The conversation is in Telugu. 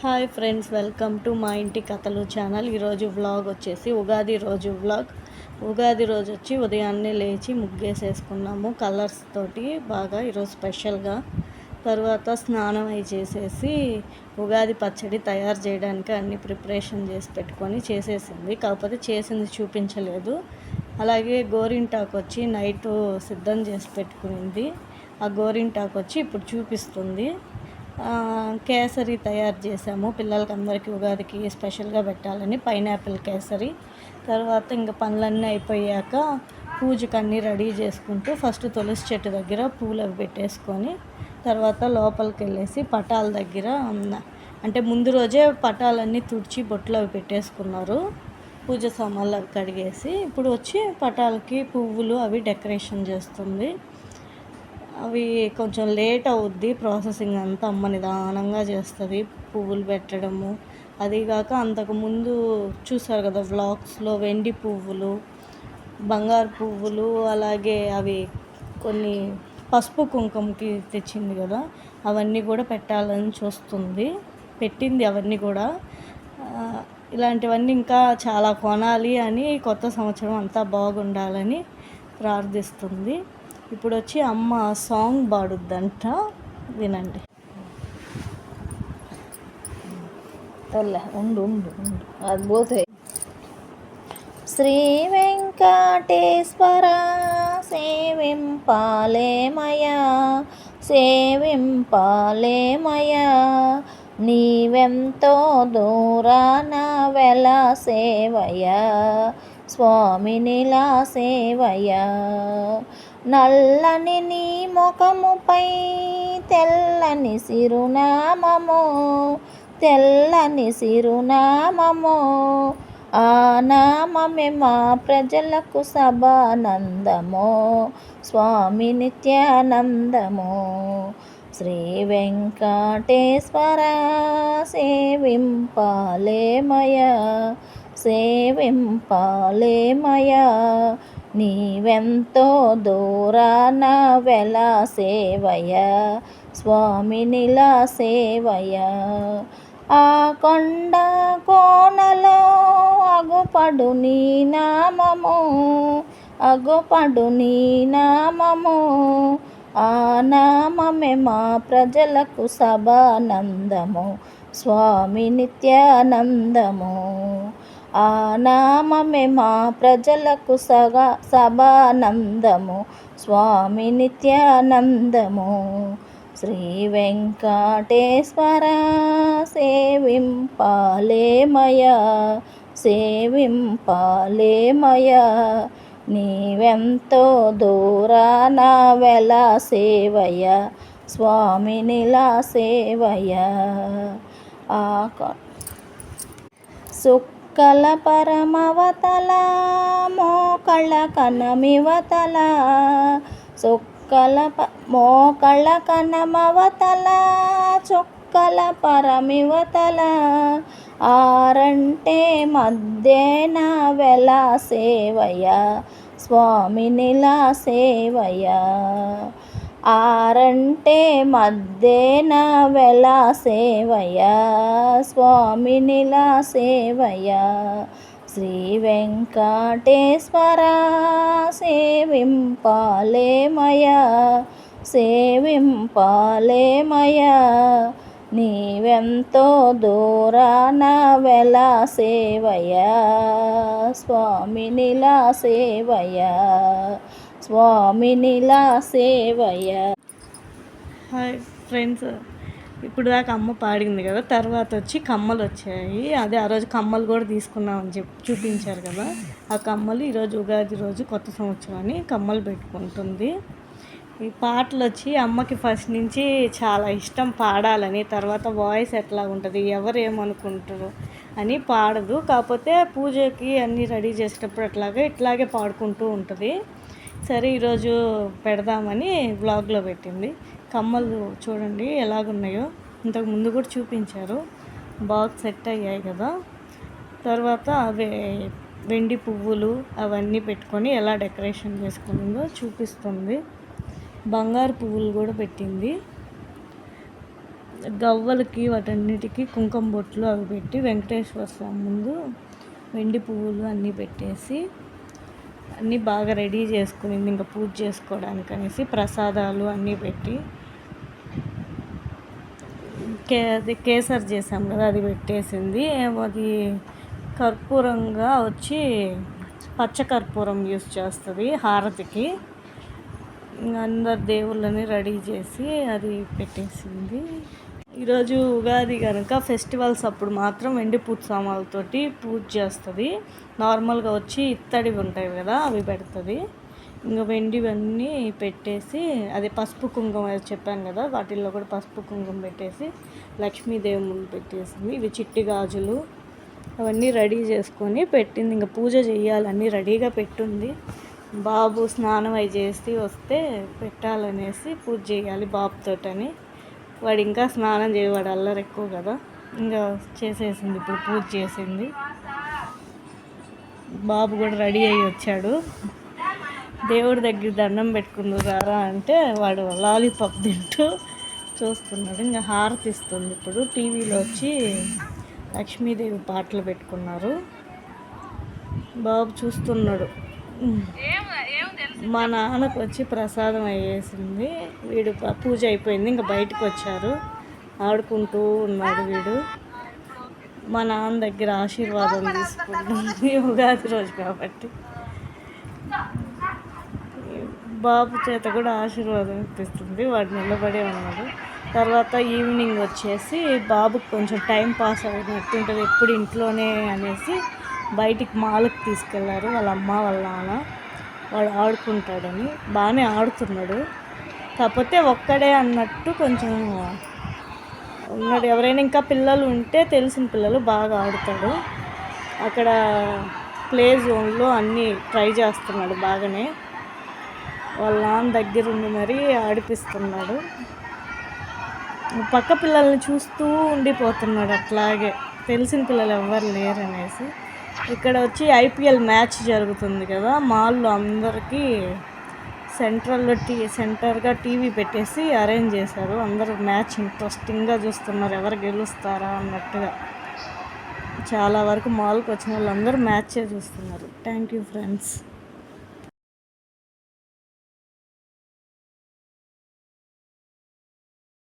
హాయ్ ఫ్రెండ్స్ వెల్కమ్ టు మా ఇంటి కథలు ఛానల్. ఈరోజు వ్లాగ్ వచ్చేసి ఉగాది రోజు వ్లాగ్. ఉగాది రోజు వచ్చి ఉదయాన్నే లేచి ముగ్గేసేసుకున్నాము కలర్స్ తోటి బాగా ఈరోజు స్పెషల్గా. తర్వాత స్నానం అయి చేసేసి ఉగాది పచ్చడి తయారు చేయడానికి అన్ని ప్రిపరేషన్ చేసి పెట్టుకొని చేసేసింది. కాకపోతే చేసింది చూపించలేదు. అలాగే గోరింటాకు వచ్చి నైట్ సిద్ధం చేసి పెట్టుకునింది. ఆ గోరింటాకు వచ్చి ఇప్పుడు చూపిస్తుంది. కేసరి తయారు చేసాము పిల్లలకి అందరికీ ఉగాదికి స్పెషల్గా పెట్టాలని పైనాపిల్ కేసరి. తర్వాత ఇంకా పనులన్నీ అయిపోయాక పూజకు అన్నీ రెడీ చేసుకుంటూ ఫస్ట్ తులసి చెట్టు దగ్గర పూలు అవి పెట్టేసుకొని తర్వాత లోపలికి వెళ్ళేసి పటాల దగ్గర ఉన్న- అంటే ముందు రోజే పటాలన్నీ తుడిచి బొట్లు అవి పెట్టేసుకున్నారు. పూజ సామాన్లు అవి కడిగేసి ఇప్పుడు వచ్చి పటాలకి పువ్వులు అవి డెకరేషన్ చేస్తుంది. అవి కొంచెం లేట్ అవుద్ది. ప్రాసెసింగ్ అంతా అమ్మ నిదానంగా చేస్తుంది. పువ్వులు పెట్టడము. అదిగాక అంతకుముందు చూసారు కదా వ్లాగ్స్లో వెండి పువ్వులు బంగారు పువ్వులు అలాగే అవి కొన్ని పసుపు కుంకుమకి తెచ్చింది కదా అవన్నీ కూడా పెట్టాలని చూస్తుంది. పెట్టింది అవన్నీ కూడా. ఇలాంటివన్నీ ఇంకా చాలా కొనాలి అని కొత్త సంవత్సరం అంతా బాగుండాలని ప్రార్థిస్తుంది. ఇప్పుడు వచ్చి అమ్మ సాంగ్ పాడుద్దంట వినండి. తొల్ల ఉండు ఉండు ఉండు. అది పోతే. శ్రీ వెంకటేశ్వర సేవింపాలేమయా సేవింపాలేమయా నీవెంతో దూరాన వెల సేవయ స్వామినిలా సేవయ నల్లని నీ ముఖముపై తెల్లని సిరునామము తెల్లని సిరునామము. ఆ నామమే మా ప్రజలకు సభానందము స్వామి నిత్యానందము. శ్రీ వెంకటేశ్వర సేవింపాలేమయ సేవింపాలేమయ నీవెంతో దూరాన వెలా సేవయ స్వామినిలా సేవయ. ఆ కొండ కోనలో అగుపడు నీ నామము అగుపడు నీ నామము. ఆ నామమే మా ప్రజలకు సభానందము స్వామి నిత్యానందము. ఆ నామమే మా ప్రజలకు సగా సభానందము. స్వామి నిత్యానందము. శ్రీ వెంకటేశ్వర సేవింపాలేమయ సేవింపాలేమయ నీవెంతో దూరాన వెల సేవయ స్వామినిలా సేవయ. ఆ కొ- సుక్కల పరమవతల మోకళ్ళ కనమివతల. సుక్కల ప మోకళ్ళ కనమవతల చుక్కల పరమివతల. ఆరంటే మధ్యన వెల సేవయ స్వామినిలా సేవయ. ఆరంటే మధ్యేన వెల సేవయ స్వామినిలా సేవయ శ్రీ వెంకటేశ్వర సేవింపాలేమయ సేవింపాలేమయ నీవెంతో దూరాన వెల సేవయ స్వామినిలా సేవయ స్వామినిలా సేవయ హాయ్ ఫ్రెండ్స్ ఇప్పుడు దాకా అమ్మ పాడింది కదా తర్వాత వచ్చి కమ్మలు వచ్చాయి. అదే ఆ రోజు కమ్మలు కూడా తీసుకున్నామని చెప్పి చూపించారు కదా. ఆ కమ్మలు ఈరోజు ఉగాది రోజు కొత్త సంవత్సరాన్ని కమ్మలు పెట్టుకుంటుంది. ఈ పాటలు వచ్చి అమ్మకి ఫస్ట్ నుంచి చాలా ఇష్టం పాడాలని తర్వాత వాయిస్ ఎట్లా ఉంటుంది ఎవరు ఏమనుకుంటారు అని పాడదు. కాకపోతే పూజకి అన్నీ రెడీ చేసేటప్పుడు అట్లాగే ఇట్లాగే పాడుకుంటూ ఉంటుంది. సరే ఈరోజు పెడదామని వ్లాగ్లో పెట్టింది. కమ్మలు చూడండి ఎలాగున్నాయో. ఇంతకు ముందు కూడా చూపించారు. బాగా సెట్ అయ్యాయి కదా. తర్వాత అవే వెండి పువ్వులు అవన్నీ పెట్టుకొని ఎలా డెకరేషన్ చేసుకుందో చూపిస్తుంది. బంగారు పువ్వులు కూడా పెట్టింది. గవ్వలకి వాటన్నిటికీ కుంకుమ బొట్లు అవి పెట్టి వెంకటేశ్వర స్వామి ముందు వెండి పువ్వులు అన్నీ పెట్టేసి అన్నీ బాగా రెడీ చేసుకునింది ఇంకా పూజ చేసుకోవడానికి అనేసి ప్రసాదాలు అన్నీ పెట్టి కే అది కేసర్ చేసాం కదా అది పెట్టేసింది. అది కర్పూరంగా వచ్చి పచ్చ కర్పూరం యూస్ చేస్తుంది హారతికి. అందరు దేవుళ్ళని రెడీ చేసి అది పెట్టేసింది. ఈరోజు ఉగాది కనుక ఫెస్టివల్స్ అప్పుడు మాత్రం వెండి పూజ సామాన్లతోటి పూజ చేస్తుంది. నార్మల్గా వచ్చి ఇత్తడివి ఉంటాయి కదా అవి పెడుతుంది. ఇంకా వెండివన్నీ పెట్టేసి అదే పసుపు కుంకుమ అది చెప్పాను కదా వాటిల్లో కూడా పసుపు కుంకుమ పెట్టేసి లక్ష్మీదేవి ముందు పెట్టేసింది. ఇవి చిట్టి గాజులు అవన్నీ రెడీ చేసుకొని పెట్టింది. ఇంకా పూజ చేయాలి అన్నీ రెడీగా పెట్టుంది. బాబు స్నానం అయి చేసి వస్తే పెట్టాలనేసి పూజ చేయాలి బాబుతోటని. వాడు ఇంకా స్నానం చేయవాడు అల్లరి ఎక్కువ కదా. ఇంకా చేసేసింది ఇప్పుడు పూజ చేసింది. బాబు కూడా రెడీ అయ్యి వచ్చాడు. దేవుడి దగ్గర దండం పెట్టుకుంది రారా అంటే వాడు లాలీపాప్ తింటూ చూస్తున్నాడు. ఇంకా హారతి ఇస్తుంది ఇప్పుడు. టీవీలో వచ్చి లక్ష్మీదేవి పాటలు పెట్టుకున్నారు. బాబు చూస్తున్నాడు. మా నాన్నకు వచ్చి ప్రసాదం అయ్యేసింది. వీడు ప- పూజ అయిపోయింది. ఇంకా బయటకు వచ్చారు. ఆడుకుంటూ ఉన్నాడు వీడు. మా నాన్న దగ్గర ఆశీర్వాదం తీసుకుంటుంది. ఉగాది రోజు కాబట్టి. బాబు చేత కూడా ఆశీర్వాదం ఇప్పిస్తుంది. వాడు నిలబడే ఉన్నాడు. తర్వాత ఈవినింగ్ వచ్చేసి బాబుకి కొంచెం టైం పాస్ అయినట్టుంటుంది ఎప్పుడు ఇంట్లోనే అనేసి బయటికి మాలకు తీసుకెళ్ళారు. వాళ్ళ అమ్మ వాళ్ళ నాన్న. వాడు ఆడుకుంటాడని బాగానే ఆడుతున్నాడు. కాకపోతే ఒక్కడే అన్నట్టు కొంచెం ఉన్నాడు. ఎవరైనా ఇంకా పిల్లలు ఉంటే తెలిసిన పిల్లలు బాగా ఆడుతాడు. అక్కడ ప్లే జోన్లో అన్నీ ట్రై చేస్తున్నాడు బాగానే. వాళ్ళ నాన్న దగ్గర ఉండి మరీ ఆడిపిస్తున్నాడు. పక్క పిల్లల్ని చూస్తూ ఉండిపోతున్నాడు అట్లాగే. తెలిసిన పిల్లలు ఎవ్వరు లేరు అనేసి ఇక్కడ వచ్చి ఐపీఎల్ మ్యాచ్ జరుగుతుంది కదా. మాల్లో అందరికీ సెంట్రల్లో టీ సెంటర్గా టీవీ పెట్టేసి అరేంజ్ చేశారు. అందరూ మ్యాచ్ ఇంట్రెస్టింగ్గా చూస్తున్నారు. ఎవరు గెలుస్తారా అన్నట్టుగా. చాలా వరకు మాల్కి వచ్చిన వాళ్ళందరూ మ్యాచే చూస్తున్నారు. Thank you friends.